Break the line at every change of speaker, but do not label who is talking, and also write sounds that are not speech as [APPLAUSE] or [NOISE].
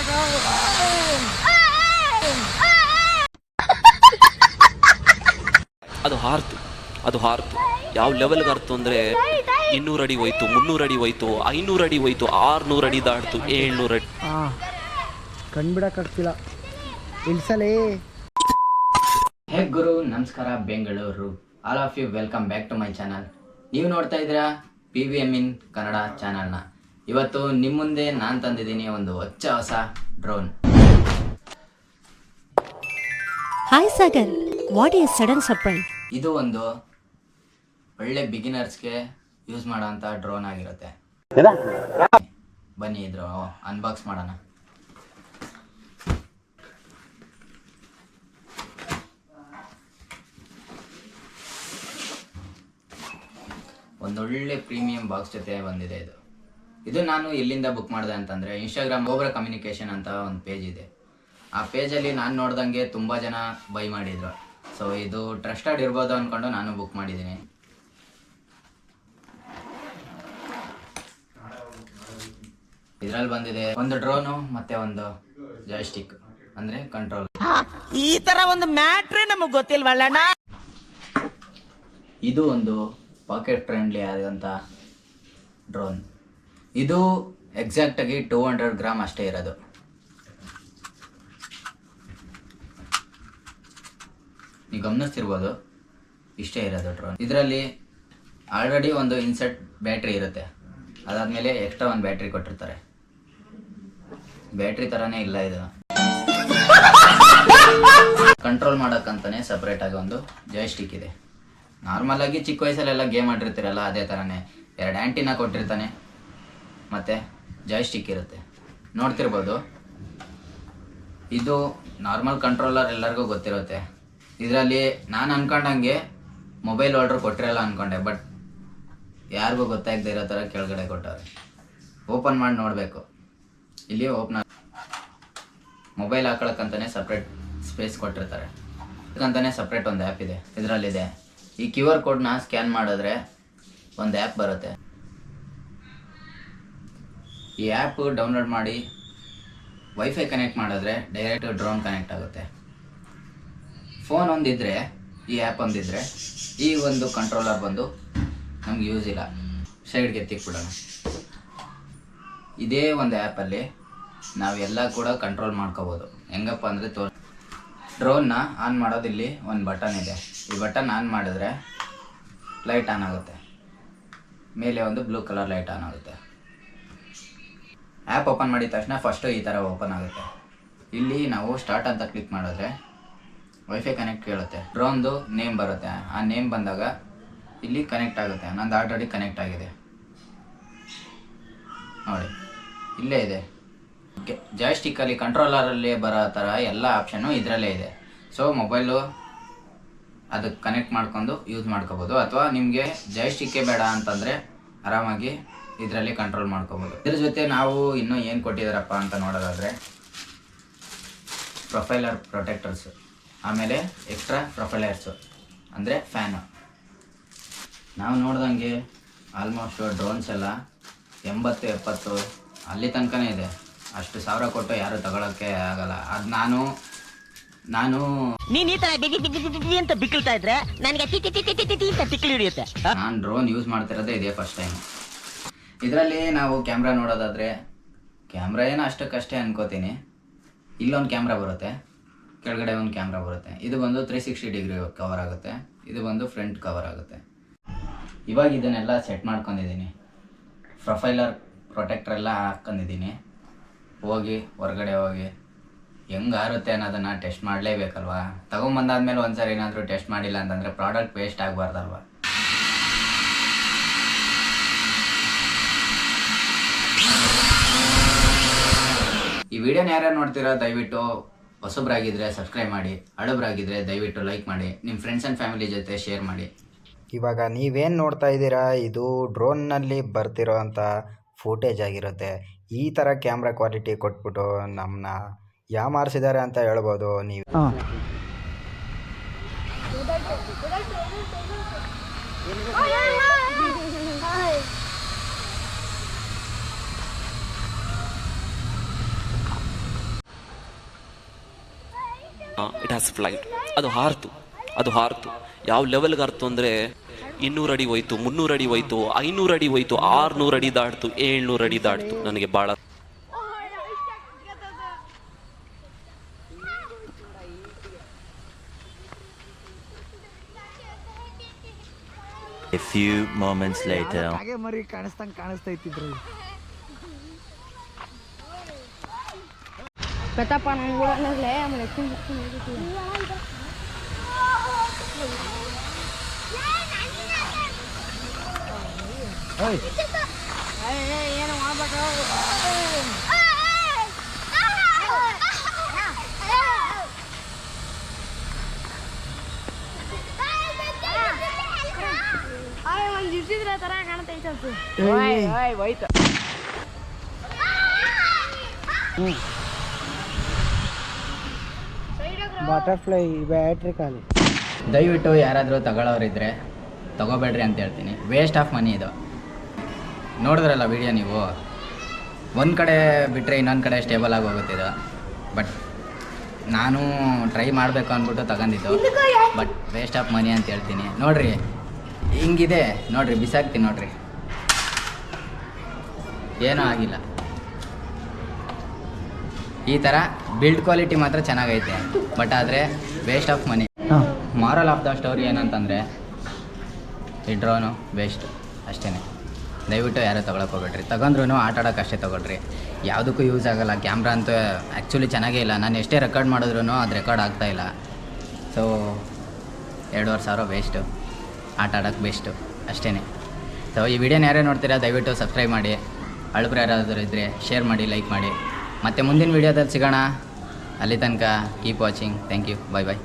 [LAUGHS] ಅದು ಹಾರ್ತು ಅದು ಹಾರ್ತು. ಯಾವ ಲೆವೆಲ್ಗೆ ಹಾರ್ತು ಅಂದರೆ ಇನ್ನೂರು ಅಡಿ ಹೋಯ್ತು ಮುನ್ನೂರು ಅಡಿ ಹೋಯ್ತು ಐನೂರು ಅಡಿ ಹೋಯ್ತು ಆರ್ನೂರು ಅಡಿ ದಾಡ್ತು ಏಳ್ನೂರು ಅಡಿ.
ಹಾಂ ಕಣ್ಬಿಡಕ್ಕಾಗ್ತಿಲ್ಲ ಇಳ್ಸಲೇ.
ಹೇ ಗುರು ನಮಸ್ಕಾರ Bengaluru. All of you welcome back to my channel ನೀವು ನೋಡ್ತಾ ಇದ್ದೀರಾ P V M in Kannada ಚಾನಲ್ನ ಇವತ್ತು ನಿಮ್ಮ ಮುಂದೆ ನಾನು ತಂದಿದ್ದೀನಿ ಒಂದು ಹೊಚ್ಚ ಹೊಸ drone
hi Sagar what is sudden surprise
ಇದು ಒಂದು ಒಳ್ಳೆ ಬಿಗಿನರ್ಸ್ಗೆ ಯೂಸ್ ಮಾಡೋಂಥ ಡ್ರೋನ್ ಆಗಿರುತ್ತೆ. ಬನ್ನಿ ಇದ್ರು ಅನ್ಬಾಕ್ಸ್ ಮಾಡೋಣ. ಒಂದೊಳ್ಳೆ ಪ್ರೀಮಿಯಂ ಬಾಕ್ಸ್ ಜೊತೆ ಬಂದಿದೆ ಇದು. ಇದು ನಾನು ಎಲ್ಲಿಂದ ಬುಕ್ ಮಾಡಿದೆ ಅಂತಂದರೆ ಇನ್ಸ್ಟಾಗ್ರಾಮ್ ಓಬ್ರ ಕಮ್ಯುನಿಕೇಷನ್ ಅಂತ ಒಂದು ಪೇಜ್ ಇದೆ. ಆ ಪೇಜಲ್ಲಿ ನಾನು ನೋಡ್ದಂಗೆ ತುಂಬ ಜನ ಬೈ ಮಾಡಿದರು. ಸೊ ಇದು ಟ್ರಸ್ಟೆಡ್ ಇರ್ಬೋದು ಅಂದ್ಕೊಂಡು ನಾನು ಬುಕ್ ಮಾಡಿದ್ದೀನಿ. ಇದ್ರಲ್ಲಿ ಬಂದಿದೆ ಒಂದು ಡ್ರೋನು ಮತ್ತೆ ಒಂದು ಜಾಯ್ಸ್ಟಿಕ್ ಅಂದ್ರೆ ಕಂಟ್ರೋಲ್
ಈ ತರ ಒಂದು ಮ್ಯಾಟ್ರೇ ನಮಗೆ ಗೊತ್ತಿಲ್ವಲ್ಲ
ಇದು ಒಂದು ಪಾಕೆಟ್ ಫ್ರೆಂಡ್ಲಿ ಆದಂತ ಡ್ರೋನ್ ಇದು ಎಕ್ಸಾಕ್ಟಾಗಿ ಟೂ ಹಂಡ್ರೆಡ್ ಗ್ರಾಮ್ ಅಷ್ಟೇ ಇರೋದು. ನೀವು ಗಮನಿಸ್ತಿರ್ಬೋದು, ಇಷ್ಟೇ ಇರೋದು ಡ್ರೋನ್ ಇದರಲ್ಲಿ ಆಲ್ರೆಡಿ ಒಂದು ಇನ್ಸೆಟ್ ಬ್ಯಾಟ್ರಿ ಇರುತ್ತೆ. ಅದಾದಮೇಲೆ ಎಕ್ಸ್ಟ್ರಾ ಒಂದು ಬ್ಯಾಟ್ರಿ ಕೊಟ್ಟಿರ್ತಾರೆ. ಬ್ಯಾಟ್ರಿ ಥರನೇ ಇಲ್ಲ ಇದು. ಕಂಟ್ರೋಲ್ ಮಾಡೋಕ್ಕಂತಾನೆ ಸಪ್ರೇಟಾಗಿ ಒಂದು ಜಾಯ್ಸ್ಟಿಕ್ ಇದೆ. ನಾರ್ಮಲ್ ಆಗಿ ಚಿಕ್ಕ ವಯಸ್ಸಲ್ಲೆಲ್ಲ ಗೇಮ್ ಆಡಿರ್ತೀರಲ್ಲ, ಅದೇ ಥರನೇ ಎರಡು ಆ್ಯಂಟಿನ ಕೊಟ್ಟಿರ್ತಾನೆ. ಮತ್ತು ಜಾಯ್ಸ್ಟಿಕ್ ಇರುತ್ತೆ. ನೋಡ್ತಿರ್ಬೋದು. ಇದು ನಾರ್ಮಲ್ ಕಂಟ್ರೋಲರ್ ಎಲ್ಲರಿಗೂ ಗೊತ್ತಿರುತ್ತೆ. ಇದರಲ್ಲಿ ನಾನು ಅನ್ಕೊಂಡಂಗೆ ಮೊಬೈಲ್ ಆರ್ಡ್ರ್ ಕೊಟ್ಟಿರಲ್ಲ ಅನ್ಕೊಂಡೆ ಬಟ್ ಯಾರಿಗೂ ಗೊತ್ತಾಗದೇ ಇರೋ ಥರ ಕೆಳಗಡೆ ಕೊಟ್ಟವ್ರೆ. ಓಪನ್ ಮಾಡಿ ನೋಡಬೇಕು. ಇಲ್ಲಿ ಓಪನ್ ಮೊಬೈಲ್ ಹಾಕೊಳಕ್ಕಂತಾನೆ ಸಪ್ರೇಟ್ ಸ್ಪೇಸ್ ಕೊಟ್ಟಿರ್ತಾರೆ. ಅದಕ್ಕಂತಾನೆ ಸಪ್ರೇಟ್ ಒಂದು ಆ್ಯಪ್ ಇದೆ. ಇದರಲ್ಲಿದೆ. ಈ ಕ್ಯೂ ಆರ್ ಕೋಡ್ನ ಸ್ಕ್ಯಾನ್ ಮಾಡಿದ್ರೆ ಒಂದು ಆ್ಯಪ್ ಬರುತ್ತೆ. ಈ ಆ್ಯಪ್ ಡೌನ್ಲೋಡ್ ಮಾಡಿ ವೈಫೈ ಕನೆಕ್ಟ್ ಮಾಡಿದ್ರೆ ಡೈರೆಕ್ಟ್ ಡ್ರೋನ್ ಕನೆಕ್ಟ್ ಆಗುತ್ತೆ. ಫೋನ್ ಒಂದಿದ್ದರೆ ಈ ಆ್ಯಪ್ ಒಂದಿದ್ರೆ, ಈ ಒಂದು ಕಂಟ್ರೋಲರ್ ಬಂದು ನಮ್ಗೆ ಯೂಸ್ ಇಲ್ಲ. ಸೈಡ್ಗೆ ಎತ್ತಿಕ್ಬಿಡೋಣ ಇದೇ ಒಂದು ಆ್ಯಪಲ್ಲಿ ನಾವೆಲ್ಲ ಕೂಡ ಕಂಟ್ರೋಲ್ ಮಾಡ್ಕೋಬೋದು. ಹೆಂಗಪ್ಪ ಅಂದರೆ ತೋ ಡ್ರೋನ್ನ ಆನ್ ಮಾಡೋದು ಇಲ್ಲಿ ಒಂದು ಬಟನ್ ಇದೆ. ಈ ಬಟನ್ ಆನ್ ಮಾಡಿದ್ರೆ ಲೈಟ್ ಆನ್ ಆಗುತ್ತೆ. ಮೇಲೆ ಒಂದು ಬ್ಲೂ ಕಲರ್ ಲೈಟ್ ಆನ್ ಆಗುತ್ತೆ. ಆ್ಯಪ್ ಓಪನ್ ಮಾಡಿದ ತಕ್ಷಣ ಫಸ್ಟು ಈ ಥರ ಓಪನ್ ಆಗುತ್ತೆ. ಇಲ್ಲಿ ನಾವು ಸ್ಟಾರ್ಟ್ ಅಂತ ಕ್ಲಿಕ್ ಮಾಡಿದ್ರೆ ವೈಫೈ ಕನೆಕ್ಟ್ ಕೇಳುತ್ತೆ. ಡ್ರೋನ್ದು ನೇಮ್ ಬರುತ್ತೆ. ಆ ನೇಮ್ ಬಂದಾಗ ಇಲ್ಲಿ ಕನೆಕ್ಟ್ ಆಗುತ್ತೆ. ನಂದು ಆಲ್ರೆಡಿ ಕನೆಕ್ಟ್ ಆಗಿದೆ. ನೋಡಿ, ಇಲ್ಲೇ ಇದೆ. ಜಾಯ್ಸ್ಟಿಕ್ಕಲ್ಲಿ ಕಂಟ್ರೋಲರಲ್ಲಿ ಬರೋ ಥರ ಎಲ್ಲ ಆಪ್ಷನ್ನು ಇದರಲ್ಲೇ ಇದೆ. ಸೊ ಮೊಬೈಲು ಅದಕ್ಕೆ ಕನೆಕ್ಟ್ ಮಾಡ್ಕೊಂಡು ಯೂಸ್ ಮಾಡ್ಕೋಬೋದು. ಅಥವಾ ನಿಮಗೆ ಜಾಯ್ಸ್ಟಿಕ್ಕೇ ಬೇಡ ಅಂತಂದರೆ ಆರಾಮಾಗಿ ಇದರಲ್ಲಿ ಕಂಟ್ರೋಲ್ ಮಾಡ್ಕೋಬೋದು. ಇದ್ರ ಜೊತೆ ನಾವು ಇನ್ನೂ ಏನು ಕೊಟ್ಟಿದ್ದಾರಪ್ಪ ಅಂತ ನೋಡೋದಾದರೆ ಪ್ರೊಫೈಲರ್ ಪ್ರೊಟೆಕ್ಟರ್ಸು ಆಮೇಲೆ ಎಕ್ಸ್ಟ್ರಾ ಪ್ರೊಫೈಲರ್ಸು ಅಂದರೆ ಫ್ಯಾನು ನಾವು ನೋಡ್ದಂಗೆ ಆಲ್ಮೋಸ್ಟು ಡ್ರೋನ್ಸ್ ಎಲ್ಲ ಎಂಬತ್ತು ಎಪ್ಪತ್ತು ಅಲ್ಲಿ ತನಕನೇ ಇದೆ. ಅಷ್ಟು ಸಾವಿರ ಕೊಟ್ಟು ಯಾರು ತಗೊಳಕ್ಕೆ ಆಗಲ್ಲ. ಅದು ನಾನು ನಾನು
ನೀನ್ ಈ ತರ ಬಿಗಿ ಬಿಗಿ ಬಿಗಿ ಬಿಗಿ ಅಂತ ಬಿಕ್ಕಳ್ತಾ ಇದ್ರೆ ನನಗೆ ಟಿ ಟಿ ಟಿ ಟಿ ಟಿ ಟಿ ಅಂತ ತಿಕ್ಕಲಿ ಹಿಡಿಯುತ್ತೆ.
ನಾನು ಡ್ರೋನ್ ಯೂಸ್ ಮಾಡ್ತಿರೋದೇ ಇದೇ ಫಸ್ಟ್ ಟೈಮ್ ಇದರಲ್ಲಿ ನಾವು ಕ್ಯಾಮ್ರಾ ನೋಡೋದಾದರೆ, ಕ್ಯಾಮ್ರಾ ಏನೋ ಅಷ್ಟಕ್ಕಷ್ಟೇ ಅನ್ಕೋತೀನಿ. ಇಲ್ಲೊಂದು ಕ್ಯಾಮ್ರಾ ಬರುತ್ತೆ, ಕೆಳಗಡೆ ಒಂದು ಕ್ಯಾಮ್ರಾ ಬರುತ್ತೆ. ಇದು ಬಂದು ತ್ರೀ ಸಿಕ್ಸ್ಟಿ ಡಿಗ್ರಿ ಕವರ್ ಆಗುತ್ತೆ, ಇದು ಬಂದು ಫ್ರಂಟ್ ಕವರ್ ಆಗುತ್ತೆ. ಇವಾಗ ಇದನ್ನೆಲ್ಲ ಸೆಟ್ ಮಾಡ್ಕೊಂಡಿದ್ದೀನಿ ಪ್ರೊಫೈಲರ್ ಪ್ರೊಟೆಕ್ಟರ್ ಎಲ್ಲ ಹಾಕ್ಕೊಂಡಿದ್ದೀನಿ ಹೋಗಿ, ಹೊರಗಡೆ ಹೋಗಿ, ಹೆಂಗೆ ಆರುತ್ತೆ ಅನ್ನೋದನ್ನು ಟೆಸ್ಟ್ ಮಾಡಲೇಬೇಕಲ್ವಾ? ತೊಗೊಂಬಂದಾದ್ಮೇಲೆ ಒಂದ್ಸರಿ ಏನಾದರೂ ಟೆಸ್ಟ್ ಮಾಡಿಲ್ಲ ಅಂತಂದರೆ ಪ್ರಾಡಕ್ಟ್ ವೇಸ್ಟ್ ಆಗಬಾರ್ದಲ್ವಾ? ವಿಡಿಯೋನ ಯಾರ್ಯಾರು ನೋಡ್ತೀರಾ ದಯವಿಟ್ಟು ಹೊಸಬ್ರಾಗಿದ್ರೆ ಸಬ್ಸ್ಕ್ರೈಬ್ ಮಾಡಿ ಹಳಬ್ರಾಗಿದ್ರೆ ದಯವಿಟ್ಟು ಲೈಕ್ ಮಾಡಿ ನಿಮ್ಮ ಫ್ರೆಂಡ್ಸ್ ಆ್ಯಂಡ್ ಫ್ಯಾಮಿಲಿ ಜೊತೆ ಶೇರ್ ಮಾಡಿ.
ಇವಾಗ ನೀವೇನು ನೋಡ್ತಾ ಇದ್ದೀರಾ ಇದು ಡ್ರೋನ್ನಲ್ಲಿ ಬರ್ತಿರೋ ಅಂಥ ಫೂಟೇಜ್ ಆಗಿರುತ್ತೆ. ಈ ಥರ ಕ್ಯಾಮ್ರಾ ಕ್ವಾಲಿಟಿ ಕೊಟ್ಬಿಟ್ಟು ನಮ್ಮನ್ನ ಯಾಮಾರಿಸಿದ್ದಾರೆ ಅಂತ ಹೇಳ್ಬೋದು ನೀವು.
ಹಾಂ.
ಇಟ್ ಹ್ಯಾಸ್ ಫ್ಲೈಟ್ ಅದು ಹಾರ್ತು ಅದು ಹಾರ್ತು. ಯಾವ ಲೆವೆಲ್ಗೆ ಹಾರ್ತು ಅಂದರೆ ಇನ್ನೂರು ಅಡಿ ಹೋಯ್ತು ಮುನ್ನೂರು ಅಡಿ ಹೋಯ್ತು ಐನೂರು ಅಡಿ ಹೋಯ್ತು ಆರ್ನೂರು ಅಡಿ ದಾಡ್ತು ಏಳ್ನೂರು ಅಡಿ ದಾಡ್ತು ನನಗೆ ಭಾಳ
A few moments later.
ಹಾಗೆ ಮರಿ ಕಾಣಿಸ್ತಂಗೆ ಕಾಣಿಸ್ತಾ ಇತ್ತಿದ್ರು
ಪ್ರತಾಪ ನನ್ ಕೂಡ ಅನ್ನೋದ್ಲೆ ಆಮೇಲೆ ಎತ್ತಿನ ಎತ್ತಿನ ಹಿಡಿತೀವಿ. ಏಯ್, ಏಯ್, ಏನು ಮಾಡ್ಬೇಡ ಒಂದ್ ಇರ್ತಿದ್ರೆ ತರ ಕಾಣ್ತೈತೆ ಅದು.
ಬಟರ್ಫ್ಲೈ ಬ್ಯಾಟ್ರಿ ಖಾಲಿ.
ದಯವಿಟ್ಟು ಯಾರಾದರೂ ತಗೊಳ್ಳೋರಿದ್ರೆ ತಗೋಬೇಡ್ರಿ ಅಂತ ಹೇಳ್ತೀನಿ. ವೇಸ್ಟ್ ಆಫ್ ಮನಿ ಇದು. ನೋಡಿದ್ರಲ್ಲ ವಿಡಿಯೋ ನೀವು? ಒಂದು ಕಡೆ ಬಿಟ್ಟರೆ ಇನ್ನೊಂದು ಕಡೆ ಸ್ಟೇಬಲ್ ಆಗಿ ಹೋಗುತ್ತೆ ಇದು. ಬಟ್ ನಾನು ಟ್ರೈ ಮಾಡಬೇಕು ಅಂದ್ಬಿಟ್ಟು ತಗೊಂಡಿದ್ದು. ಬಟ್ ವೇಸ್ಟ್ ಆಫ್ ಮನಿ ಅಂತ ಹೇಳ್ತೀನಿ. ನೋಡ್ರಿ. ಹಿಂಗಿದೆ. ನೋಡ್ರಿ ಬಿಸಾಕ್ತೀನಿ ನೋಡ್ರಿ. ಏನೂ ಆಗಿಲ್ಲ. ಈ ಥರ ಬಿಲ್ಡ್ ಕ್ವಾಲಿಟಿ ಮಾತ್ರ ಚೆನ್ನಾಗೈತೆ. ಬಟ್ ಆದರೆ waste of money moral of the story ಏನಂತಂದರೆ ಈ ಡ್ರೋನು ವೇಸ್ಟ್ ಅಷ್ಟೇ ದಯವಿಟ್ಟು ಯಾರೋ ತೊಗೊಳಕ್ಕೆ ಹೋಗ್ಬೇಡ್ರಿ. ತಗೊಂಡ್ರು ಆಟ ಆಡೋಕೆ ಅಷ್ಟೇ ತೊಗೊಳ್ರಿ. ಯಾವುದಕ್ಕೂ ಯೂಸ್ ಆಗೋಲ್ಲ. ಕ್ಯಾಮ್ರಾ ಅಂತೂ ಆ್ಯಕ್ಚುಲಿ ಚೆನ್ನಾಗೇ ಇಲ್ಲ. ನಾನು ಎಷ್ಟೇ ರೆಕಾರ್ಡ್ ಮಾಡಿದ್ರು ಅದು ರೆಕಾರ್ಡ್ ಆಗ್ತಾಯಿಲ್ಲ ಸೊ ಎರಡೂವರೆ ಸಾವಿರ ವೇಸ್ಟು ಆಟ ಆಡೋಕ್ಕೆ ಬೆಸ್ಟು ಅಷ್ಟೇ ಸೊ ಈ ವಿಡಿಯೋನ ಯಾರೇ ನೋಡ್ತೀರಾ ದಯವಿಟ್ಟು ಸಬ್ಸ್ಕ್ರೈಬ್ ಮಾಡಿ. ಅಳಬ್ರು ಯಾರಾದರೂ ಇದ್ದರೆ ಶೇರ್ ಮಾಡಿ ಲೈಕ್ ಮಾಡಿ. ಮತ್ತು ಮುಂದಿನ ವೀಡಿಯೋದಲ್ಲಿ ಸಿಗೋಣ. ಅಲ್ಲಿ ತನಕ keep watching thank you bye bye